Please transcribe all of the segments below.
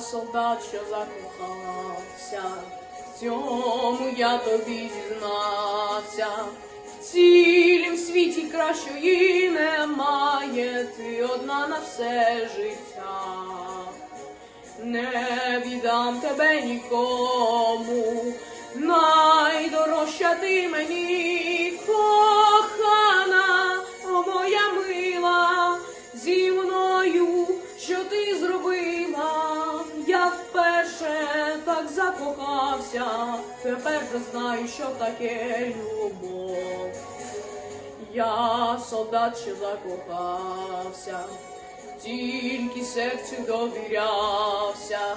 солдат, що закохався, в цьому я тобі зізнався. В цілім світі кращої немає, ти одна на все життя. Не віддам тебе нікому, найдорожча ти мені так закохався, тепер же знаю, що таке любов. Я солдат, що закохався, тільки серцю довірявся.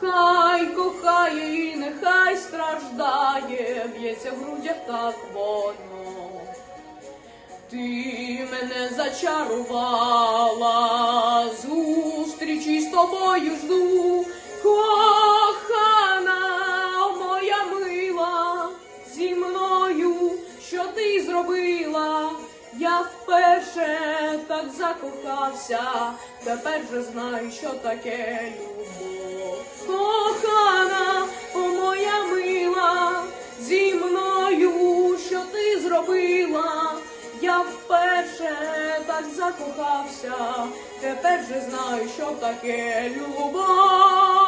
Хай кохає і нехай страждає, б'ється в грудях так воно. Ти мене зачарувала, зустрічі з тобою жду, зробила, я вперше так закохався, тепер же знаю, що таке любов. Кохана, о моя мила, зі мною, що ти зробила, я вперше так закохався, тепер же знаю, що таке любов.